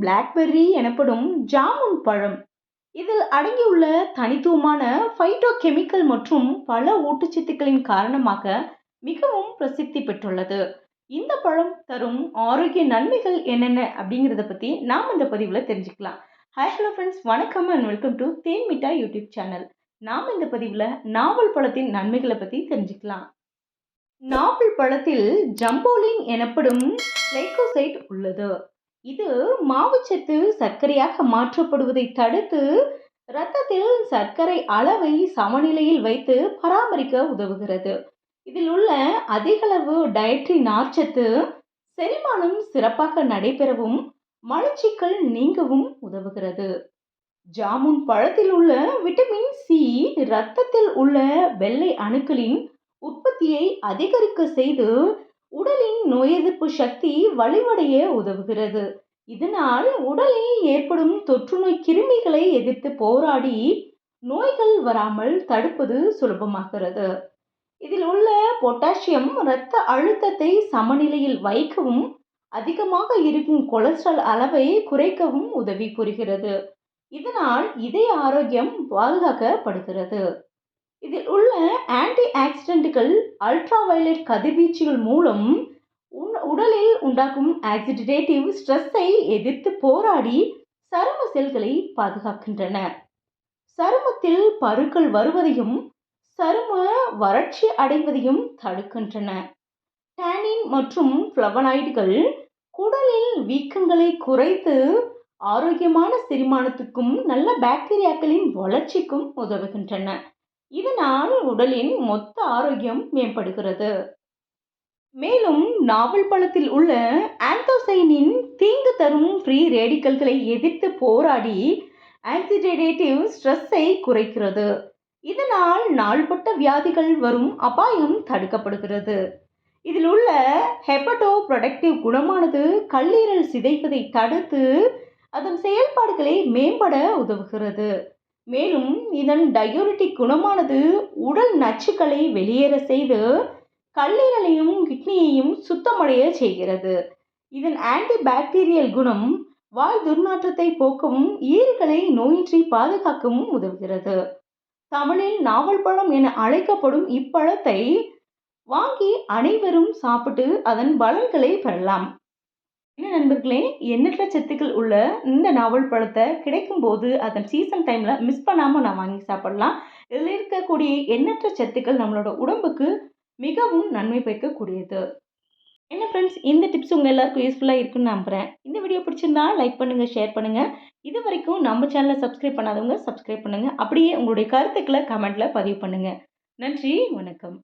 Blackberry எனப்படும் ஜாமுன் பழம். இதில் அடங்கியுள்ள தனித்துவமான ஃபைட்டோகெமிக்கல் மற்றும் பல ஊட்டச்சத்துக்களின் காரணமாக மிகவும் பிரசித்தி பெற்றுள்ளது. இந்த பழம் தரும் ஆரோக்கிய நன்மைகள் என்னென்ன அப்படிங்கிறத பற்றி நாம் இந்த பதிவில் தெரிஞ்சுக்கலாம். ஹாய் ஹலோ ஃப்ரெண்ட்ஸ் வணக்கம் and welcome to Then Mittai YouTube channel நாம் இந்த பதிவில் நாவல் பழத்தின் நன்மைகளை பற்றி தெரிஞ்சுக்கலாம். நாவல் பழத்தில் ஜம்போலின் எனப்படும் லைகோசைட் உள்ளது. இது மாவுச்சத்து சர்க்கரையாக மாற்றப்படுவதை தடுத்து இரத்தத்தில் சர்க்கரை அளவை சமநிலையில் வைத்து பராமரிக்க உதவுகிறது. இதில் உள்ள அதிகளவு டயட்ரி நார்ச்சத்து செரிமானம் சிறப்பாக நடைபெறவும் மலச்சிக்கல் நீங்கவும் உதவுகிறது. ஜாமுன் பழத்தில் உள்ள விட்டமின் சி இரத்தத்தில் உள்ள வெள்ளை அணுக்களின் உற்பத்தியை அதிகரிக்க செய்து உடலின் நோய் எதிர்ப்பு சக்தி வலிவடைய உதவுகிறது. இதனால் உடலில் ஏற்படும் தொற்றுநோய் கிருமிகளை எதிர்த்து போராடி நோய்கள் வராமல் தடுப்பது சுலபமாகிறது. இதில் உள்ள பொட்டாசியம் இரத்த அழுத்தத்தை சமநிலையில் வைக்கவும் அதிகமாக இருக்கும் கொலஸ்ட்ரால் அளவை குறைக்கவும் உதவி புரிகிறது. இதனால் இதய ஆரோக்கியம் பாதுகாக்கப்படுகிறது. இதில் உள்ள ஆன்டி ஆக்சிடென்ட்டுகள் அல்ட்ரா வயலட் கதிர்வீச்சுகள் மூலம் உடலில் உண்டாக்கும் ஆக்சிடேட்டிவ் ஸ்ட்ரெஸ்ஸை எதிர்த்து போராடி சரும செல்களை பாதுகாக்கின்றன. சருமத்தில் பருக்கள் வருவதையும் சரும வறட்சி அடைவதையும் தடுக்கின்றன. டேனின் மற்றும் ஃப்ளவனாய்டுகள் குடலில் வீக்கங்களை குறைத்து ஆரோக்கியமான செரிமானத்துக்கும் நல்ல பாக்டீரியாக்களின் வளர்ச்சிக்கும் உதவுகின்றன. இதனால் உடலின் மொத்த ஆரோக்கியம் மேம்படுகிறது. மேலும் நாவல் பழத்தில் உள்ள ஆந்தோசைனின் தீங்கு தரும் ஃப்ரீ ரேடிக்கல்களை எதிர்த்து போராடி ஆக்சிடேட்டிவ் ஸ்ட்ரெஸ்ஸை குறைக்கிறது. இதனால் நாள்பட்ட வியாதிகள் வரும் அபாயம் தடுக்கப்படுகிறது. இதில் உள்ள ஹெப்படோ ப்ரொடக்டிவ் குணமானது கல்லீரல் சிதைப்பதை தடுத்து அதன் செயல்பாடுகளை மேம்பட உதவுகிறது. மேலும் இதன் டயோரிட்டிக் குணமானது உடல் நச்சுக்களை வெளியேற செய்து கல்லீரலையும் கிட்னியையும் சுத்தமடைய செய்கிறது. இதன் ஆன்டி பாக்டீரியல் குணம் வாய் துர்நாற்றத்தை போக்கவும் ஈறுகளை நோயின்றி பாதுகாக்கவும் உதவுகிறது. தமிழில் நாவல் பழம் என அழைக்கப்படும் இப்பழத்தை வாங்கி அனைவரும் சாப்பிட்டு அதன் பலன்களை பெறலாம். என்ன நண்பர்களே எண்ணற்ற சத்துக்கள் உள்ள இந்த நாவல் பழத்தை கிடைக்கும் போது அதன் சீசன் டைமில் மிஸ் பண்ணாமல் நான் வாங்கி சாப்பிடலாம். இதில் இருக்கக்கூடிய எண்ணற்ற சத்துக்கள் நம்மளோட உடம்புக்கு மிகவும் நன்மை பயக்கக்கூடியது. என்ன ஃப்ரெண்ட்ஸ் இந்த டிப்ஸ் உங்கள் எல்லாருக்கும் யூஸ்ஃபுல்லாக இருக்குன்னு நம்புகிறேன் இந்த வீடியோ பிடிச்சிருந்தா லைக் பண்ணுங்கள் ஷேர் பண்ணுங்கள் இது வரைக்கும் நம்ம சேனலை சப்ஸ்கிரைப் பண்ணாதவங்க சப்ஸ்கிரைப் பண்ணுங்கள் அப்படியே உங்களுடைய கருத்துக்களை கமெண்ட்டில் பதிவு பண்ணுங்கள் நன்றி வணக்கம்.